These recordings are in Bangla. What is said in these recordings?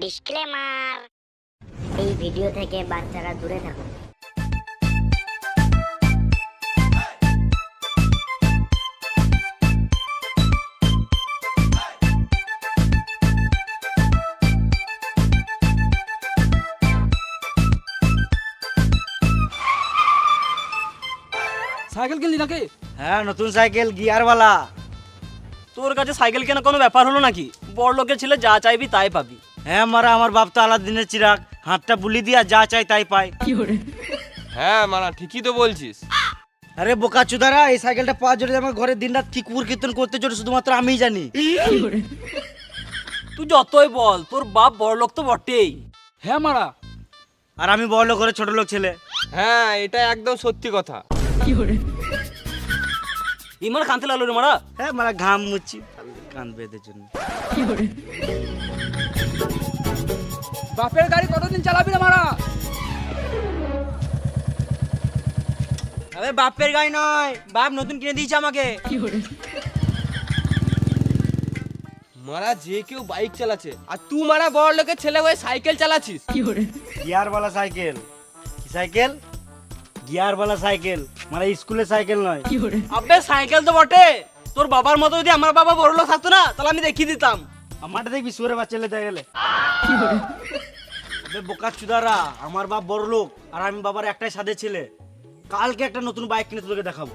ডিসক্লেমার এই ভিডিও থেকে বাচ্চারা দূরে থাকুন। সাইকেল কিনলি নাকি? হ্যাঁ নতুন সাইকেল গিয়ারওয়ালা। তোর কাছে সাইকেল কেনা কোনো ব্যাপার হলো নাকি? বড় লোকের ছেলে যা চাইবি তাই পাবি। হ্যাঁ মারা আমার বাপ তো আলাদিনের চিরাগ। হাতটা বুলি দিয়া যা চাই তাই পায়। হ্যাঁ মারা ঠিকই তো বলছিস। আরে বোকা চুদারা এই সাইকেলটা পাওয়ার জন্য আমার ঘরে দিনরাত কি কুকুর কীর্তন করতে চলে শুধুমাত্র আমিই জানি। তুই যতই বল তোর বাপ বড় লোক তো বটেই। হ্যাঁ মারা। আর আমি বড় লোক ঘরে ছোট লোক ছেলে। হ্যাঁ এটা একদম সত্যি কথা। ইমার কানতে লাগল রে মারা। হ্যাঁ মারা ঘাম মুচ্ছি। কান বেঁধের জন্য। বাপের গাড়ি কতদিন চালাবি রে মারা? আরে বাপের গাড়ি নয় বাপ নতুন কিনে দিয়েছে আমাকে। মারা যে কেউ বাইক চালাচ্ছে আর তুই মারা বড় লোকের ছেলে হয়ে সাইকেল চালাচ্ছিস। গিয়ার গিয়ারওয়ালা সাইকেল। কি সাইকেল? গিয়ার গিয়ারওয়ালা সাইকেল। মানে স্কুলের সাইকেল নয়। আবে সাইকেল তো বটে। তোর বাবার মতো যদি আমার বাবা বড় লোক থাকতো না তাহলে আমি দেখিয়ে দিতাম। আমারটা দেখবি সুরে বাচ্চা লেতে গেলে। বোকা চুদারা, আমার বাপ বড় লোক, আর আমি বাবার একটাই সাদে ছেলে। কালকে একটা নতুন বাইক কিনে তোকে দেখাবো।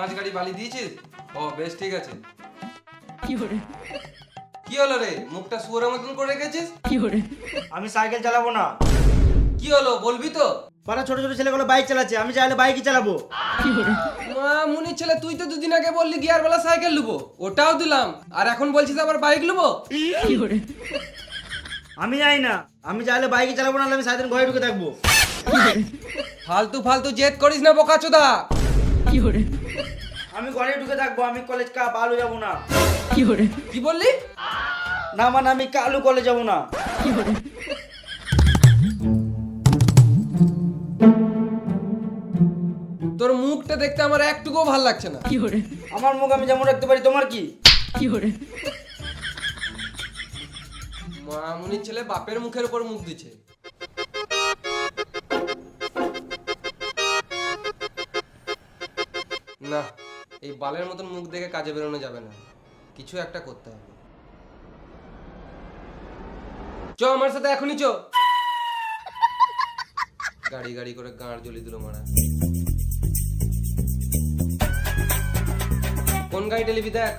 পাঁচ গাড়ি বালি দিয়েছিস? ও বেশ ঠিক আছে। কি করে কি হলো রে? মুখটা শুয়োরের মতন করে রেখেছিস? আমি সাইকেল চালাবো না। কি হলো বলবি তো? পাড়া ছোট ছোট ছেলেগুলো বাইক চালাচ্ছে আমি চাইলে বাইকই চালাবো। মা মুনির ছেলে তুই তো দুদিন আগে বললি গিয়ারওয়ালা সাইকেল লুবো ওটাও দিলাম। আর এখন বলছিস আবার বাইক লুবো? আমি যাই না আমি চাইলে বাইকই চালাবো না হলে আমি সারাদিন ঘরে ঢুকে থাকব। ফালতু ফালতু জেদ করিস না বোকাচোদা। আমি ঘরে ঢুকে থাকব আমি কলেজ কা বালু যাব না। কি বললি? না মানে আমি কালু কলেজ যাব না। তোর মুখটা দেখতে আমার একটুকুও ভালো লাগছে না। কি করে আমার মুখ আমি যেমন রাখতে পারি তোমার কি? মা মুনির ছেলে বাপের মুখের উপর মুখ দিছে না, এই বালের মতন মুখ দেখে কাজে বেরোনো যাবে না। কিছু একটা করতে হবে। চ, আমার সাথে এখনই চ। গাড়ি গাড়ি করে গাঁড় জ্বলি দিল মারা। কোন গাড়িটা নিবি দেখ?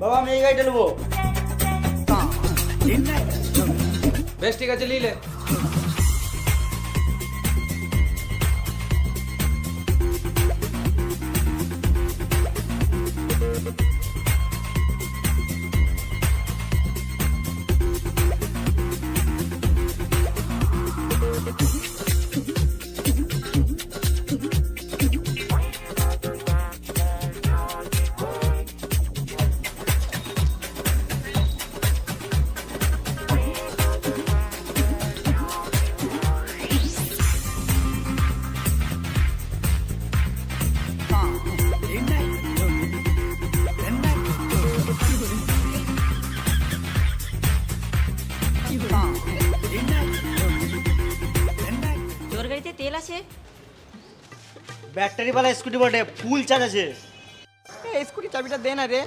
বাবা, আমি এই গাড়িটা নেব। বেশ, ঠিক আছে লিলে Thank you. ব্যাটারিওয়ালা স্কুটি বটে ফুল চার্জ আছে। স্কুটি চাবিটা দে না রে।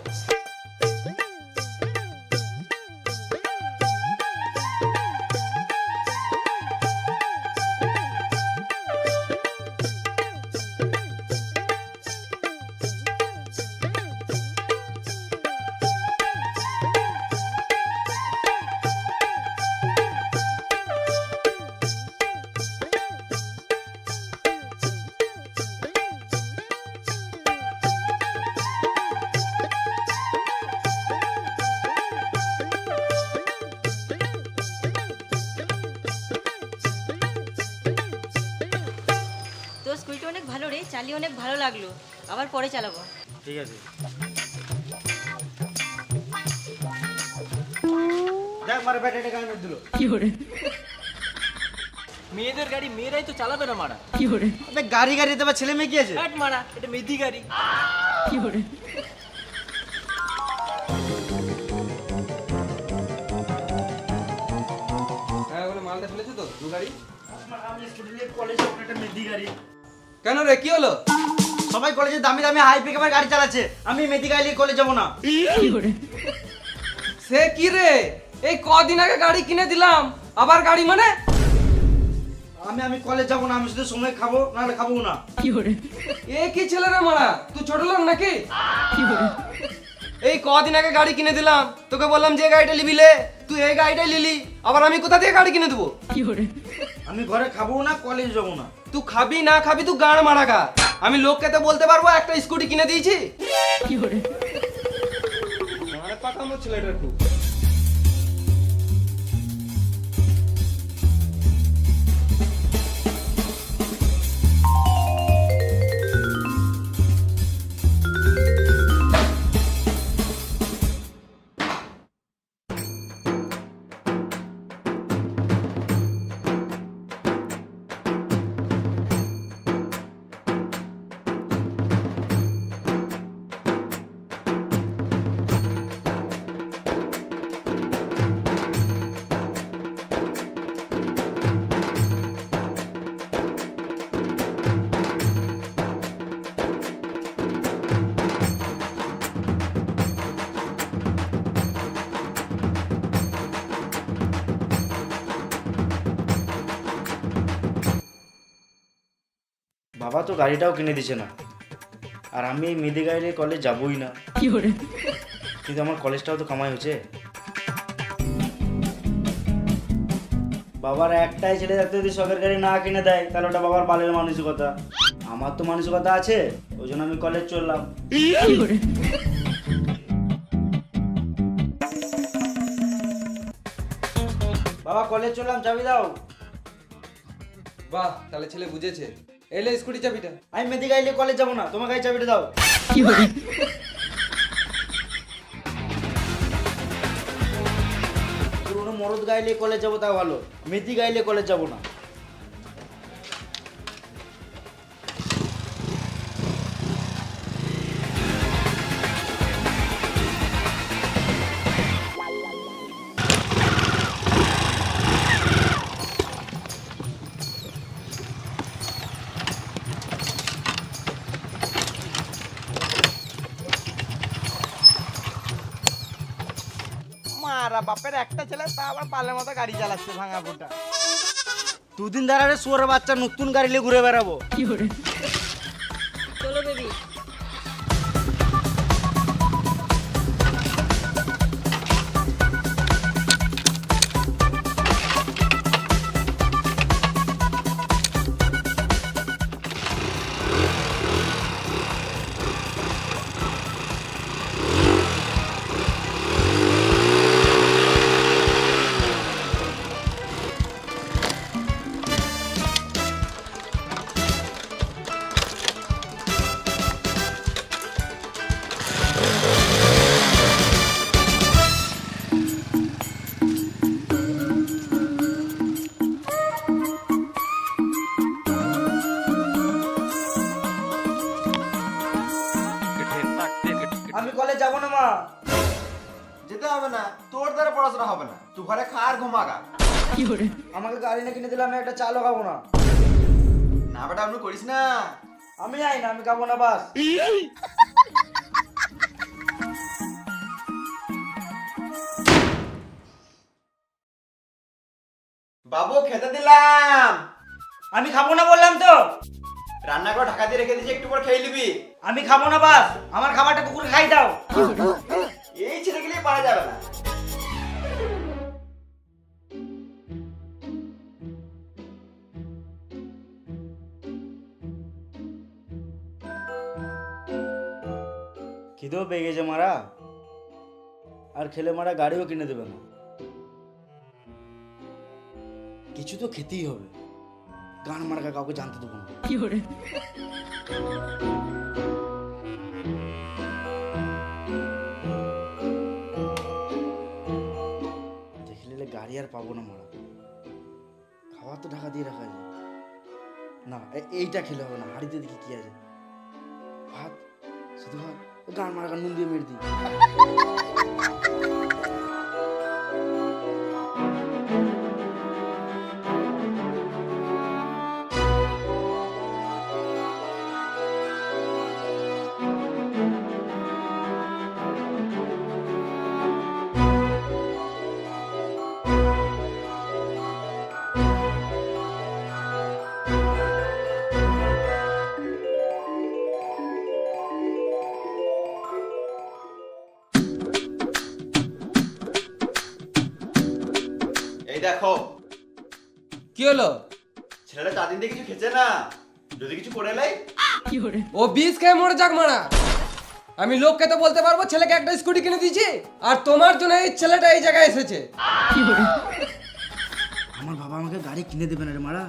পরে চালাবো। ঠিক আছে। দেখ মারা ব্যাটারিটা কেমন দিল মেয়েদের গাড়ি মেয়েরাই তো চালাবে না মারা। কি আবে গাড়ি গাড়িতে বা ছেলে মেয়ে কি আছে? হাট মারা এটা মেদি গাড়ি। হ্যাঁ ওগুলো মালটা ফেলেছো তো? দু গাড়ি? কলেজে একটা মেদি গাড়ি। কেন রে কি হলো? সবাই কলেজে দামি দামি হাই পিকআপের গাড়ি চালাচ্ছে। আমি মেদি গাড়ি নিয়ে কলেজ যাব না। সে কি রে? এই কদিন আগে গাড়ি কিনে দিলাম। আবার গাড়ি মানে? আমি আমি কলেজ যাব না আমি শুধু সময় খাব নাহলে খাব না। এ কি ছেলে রে মারা? তুই ছোট লোক নাকি? এই কদিন আগে গাড়ি কিনে দিলাম। তোকে বললাম যে গাড়িটা নিবি লে। তুই এই গাড়িটাই নিলি। আবার আমি কোথা থেকে গাড়ি কিনে দেবো? কি আমি ঘরে খাব না কলেজ যাব না। তুই খাবি না খাবি তুই গাড় মারা গা। আমি লোককে তো বলতে পারব একটা স্কুটি কিনে দিয়েছি। মারা পাকামো ছেলেটা খুব। বাবা তো গাড়িটাও কিনে দিছে না। আর আমি এই মেদি গাড়ি নিয়ে কলেজ যাবোই না। কিন্তু আমার কলেজটাও তো কামাই হচ্ছে। বাবার একটাই ছেলে থাকতে যদি শখের গাড়ি না কিনে দেয় তাহলে ওটা বাবার বালের মানসিকতা। আমার তো মানসিকতা আছে ওই জন্য আমি কলেজ চললাম। বাবা কলেজ চললাম চাবি দাও। বাহ তাহলে ছেলে বুঝেছে। এলে স্কুটি চাবিটা। আমি মেদি গাইলে কলেজ যাব না তোমার গায়ে চাবিটা দাও। কি পুরোনো মরদ গাইলে কলেজ যাব তা ভালো মেদি গাইলে কলেজ যাব না। বাপের একটা ছেলে, তা আবার পালের মতো গাড়ি চালাচ্ছে ভাঙা ফুটা দুদিন ধরে শুয়ার বাচ্চা নতুন গাড়ি নিয়ে ঘুরে বেড়াবো। চলো যেতে হবে না তোর দ্বারা পড়াশোনা হবে না। তুই ঘরে খা আর ঘুমাগা আমাকে গাড়ি না কিনে দিলে আমি একটা খাব না। না বেটা আপনি করিস না। আমি যাই না আমি খাব না বাস। বাবু খেতে দিলাম। আমি খাব না বললাম তো। রান্না করে ঢাকা দিয়ে রেখে দিয়েছি একটু পর খেয়ে নিবি। আমি খাব না বাস। আমার খাবারটা কুকুর খাই দাও। এই ছেলেগুলি পারা যাবে না। খিদেও পেয়ে গেছে মারা। আর খেলে মারা গাড়িও কিনে দেবে না। কিছু তো খেতেই হবে। গান মার্কা কাউকে জানতে দেবো না। দেখে নিলে গাড়ি আর পাবো না মারা। খাওয়া তো ঢাকা দিয়ে রাখা যায়। না এইটা খেলে হবে না হাড়িতে দেখি কি আছে। ভাত শুধু ভাত গান মারা গান নুন দিয়ে মেরে দিই। হলো ছেলেটা চার দিন দিয়ে কিছু খেছে না। যদি কিছু করে লাই। ও বিষ খেয়ে মরে যাক মারা। আমি লোককে তো বলতে পারব ছেলেকে একটা স্কুটি কিনে দিয়েছি আর তোমার জন্য এই ছেলেটা এই জায়গায় এসেছে। আমার বাবা আমাকে গাড়ি কিনে দেবে না রে মারা।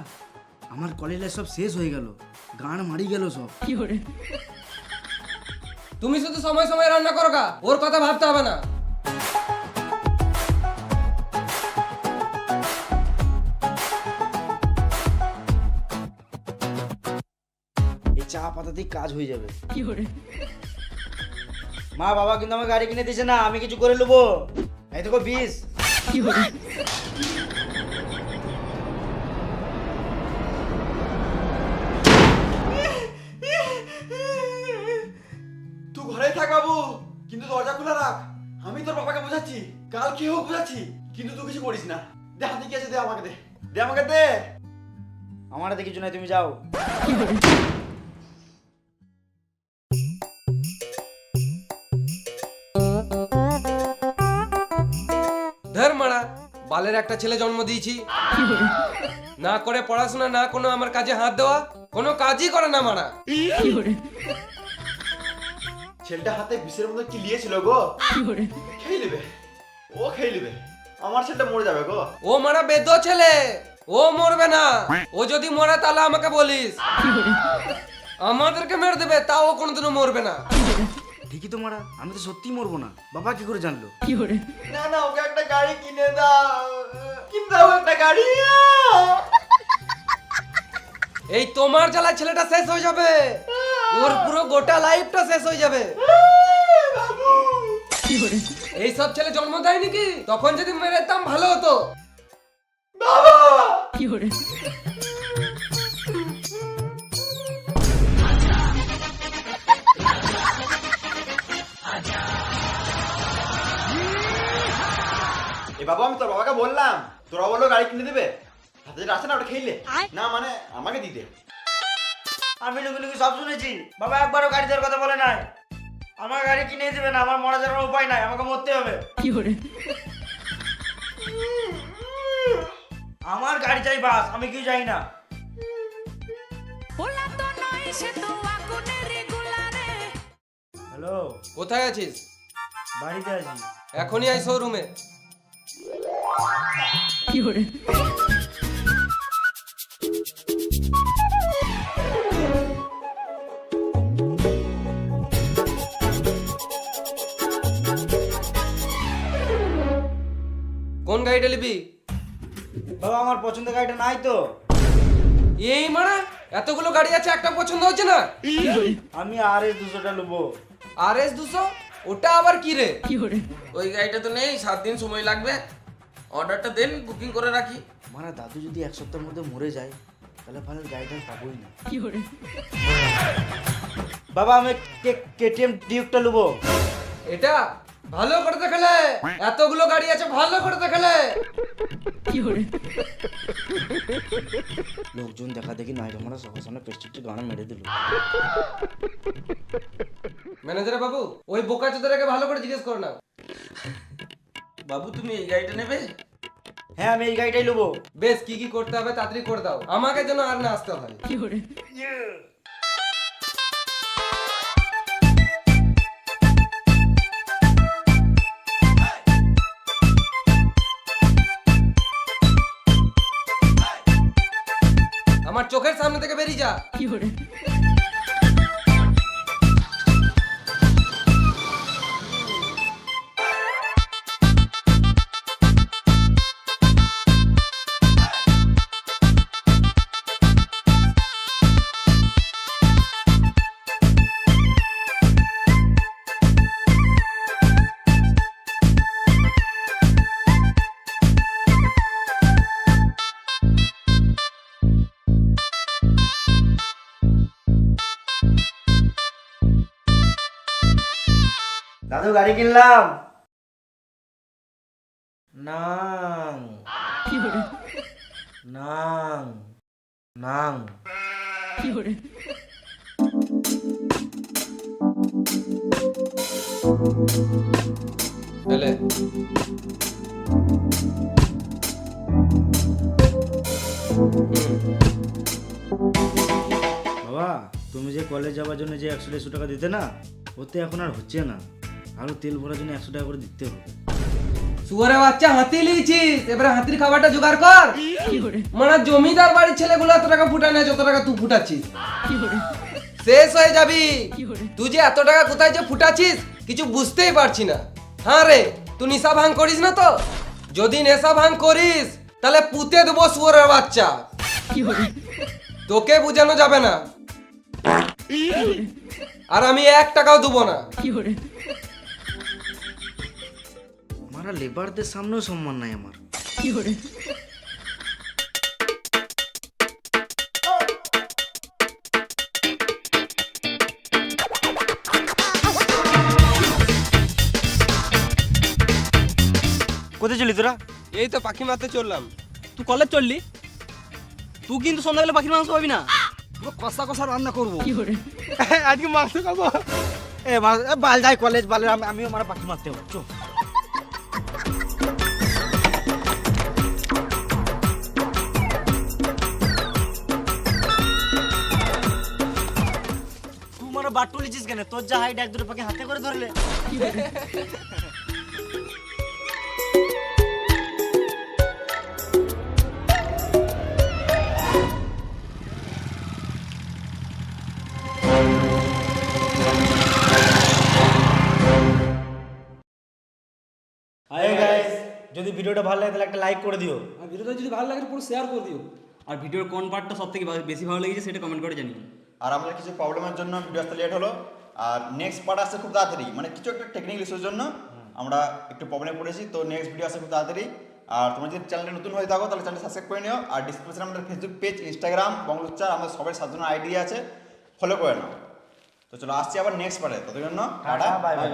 আমার কলেজ লাইফ সব শেষ হয়ে গেল। গান মারি গেল সব। কি তুমি শুধু সময় সময় রান্না করো গা ওর কথা ভাবতে হবে না। পাতাতেই কাজ হয়ে যাবে। মা বাবা কিন্তু আমার গাড়ি কিনে দিয়েছে না আমি কিছু করে নেব। এই দেখো বিষ। তুই ঘরেই থাক বাবু কিন্তু দরজা খোলা রাখ। আমি তোর বাবাকে বোঝাচ্ছি কাল কি হোক বোঝাচ্ছি কিন্তু তুই কিছু করিস না। দে হাতে কি আছে দে আমাকে দে। দে আমাকে দে। আমার হাতে কিছু নাই তুমি যাও। বালের একটা ছেলে জন্ম দিয়েছি। না করে পড়াশোনা না কোনো আমার কাজে হাত দেওয়া কোনো কাজই করে না মারা। ছেলেটা হাতে বিষের মতো কি লিয়েছিল গো। খেয়ে নেবে। ও খেয়ে নেবে। আমার ছেলেটা মরে যাবে গো। ও মারা বেদ ছেলে। ও মরবে না। ও যদি মরে তাহলে আমাকে বলিস। আমাদেরকে মেরে দেবে তাও কোনোদিনও মরবে না। ঠিকই তো মারা আমি তো সত্যিই মরবো না। বাবা কি করে জানলো? না না ওকে একটা গাড়ি কিনে দাও। কিনে দাও একটা গাড়ি। এই তোমার জ্বালা ছেলেটা শেষ হয়ে যাবে। ওর পুরো গোটা লাইফটা শেষ হয়ে যাবে। এই সব ছেলে জন্ম দেয় নাকি তখন যদি মেরে ভালো হতো। এ বাবা আমি তোর বাবাকে বললাম। তোরা বলল গাড়ি কিনে দেবে। হাতে যেটা আছে না ওটা খেলে না। মানে আমাকে দিতে। আমি লুকি লুকি সব শুনেছি। বাবা একবারও গাড়ি দেওয়ার কথা বলে নাই। আমার গাড়ি কিনে দেবে না আমার মরা যাওয়ার উপায় নাই আমাকে মরতে হবে। কি করে? আমার গাড়ি চাই বাস আমি কি যাই না। হ্যালো? কোথায় আছিস? বাড়িতে আছি। এখনই আই শোরুমে কোন গাড়িটা নিবি? বাবা আমার পছন্দের গাড়িটা নাই তো। এই মারা এতগুলো গাড়ি আছে একটা পছন্দ হচ্ছে না? আমি আর এস দুশোটা নেব। আর এস দুশো? ওটা আবার কি রে? ওই গাড়িটা তো নেই সাত দিন সময় লাগবে। অর্ডারটা দেন বুকিং করে রাখি। মানে দাদু যদি এক সপ্তাহের মধ্যে মরে যায় তাহলে ভালো গাড়িটা পাবোই না। বাবা আমি কে কেটিএম ডিউকটা নেব এটা ভালো করে দেখালে। এতগুলো গাড়ি আছে ভালো করে দেখালে। লোকজন দেখা দেখি নাই আমরা সবার সামনে প্রেস্টিজটা গানা মেরে দিল। ম্যানেজার বাবু ওই বোকা চোদাটাকে ভালো করে জিজ্ঞেস কর না। বাবু তুমি এই গাড়িটা নেবে? হ্যাঁ আমি এই গাড়িটাই নেব। বেশ কি কি করতে হবে তাড়াতাড়ি করে দাও। আমাকে যেন আর না আসতে হয়। আমার চোখের সামনে থেকে বেরিয়ে যা। দাদু গাড়ি কিনলাম। নাং। নাং। নাং। বাবা তুমি যে কলেজ যাওয়ার জন্য যে একশো দেড়শো টাকা দিতে না ওতে এখন আর হচ্ছে না। আরও তেল ভরার জন্য একশো টাকা করে দিতে হবে। শুয়ারে বাচ্চা হাতি লিয়েছিস। এবারে হাতির খাবারটা জোগাড় কর। মানে জমিদার বাড়ির ছেলেগুলো এত টাকা ফুটায় না যত টাকা তুই ফুটাচ্ছিস? শেষ হয়ে যাবি। তুই যে এত টাকা কোথায় যে ফুটাচ্ছিস কিছু বুঝতেই পারছি না। হ্যাঁ রে তুই নেশা ভাঙ করিস না তো? যদি নেশা ভাঙ করিস তাহলে পুঁতে দেবো শুয়ারের বাচ্চা। তোকে বোঝানো যাবে না। আর আমি এক টাকাও দেবো না। মারা লেবারদের সামনেও সম্মান নাই আমার। কি করে কোথায় চলি তোরা? এই তো পাখি মারতে চললাম। তুই কলেজ চললি? তুই কিন্তু সন্ধ্যাবেলা পাখির মাংস পাবি না? কষা কষা রান্না করব। আজকে মাংস খাব। এ মা- বাল যাই কলেজ বালে আমি আমিও মারা পাখি মারতে হবে চো বাট তুলেছিস কেন? তোর যা হাইট এক দুটো পাখি হাতে করে ধরলে। হাই গাইস যদি ভিডিওটা ভালো লাগে তাহলে একটা লাইক করে দিও। আর ভিডিওটা যদি ভালো লাগে পুরো শেয়ার করে দিও। আর ভিডিওর কোন পার্টটা সব থেকে বেশি ভালো লেগেছে সেটা কমেন্ট করে জানিও। আর আমাদের কিছু প্রবলেমের জন্য ভিডিও আসতে লেট হলো। আর নেক্সট পার্ট আসছে খুব তাড়াতাড়ি। মানে কিছু একটা টেকনিক্যাল ইস্যুর জন্য আমরা একটু প্রবলেমে পড়েছি। তো নেক্সট ভিডিও আসছে খুব তাড়াতাড়ি। আর তোমরা যদি চ্যানেলটা নতুন হয়ে থাকো তাহলে চ্যানেল সাবস্ক্রাইব করে নিও। আর ডিসক্রিপশনে আমাদের ফেসবুক পেজ ইনস্টাগ্রাম বঙ্গলুচ্চার আমাদের সবাই সাধারণ আইডি আছে। ফলো করে নাও। তো চলো আসছি আবার নেক্সট পার্টে ততক্ষণ টাটা বাই বাই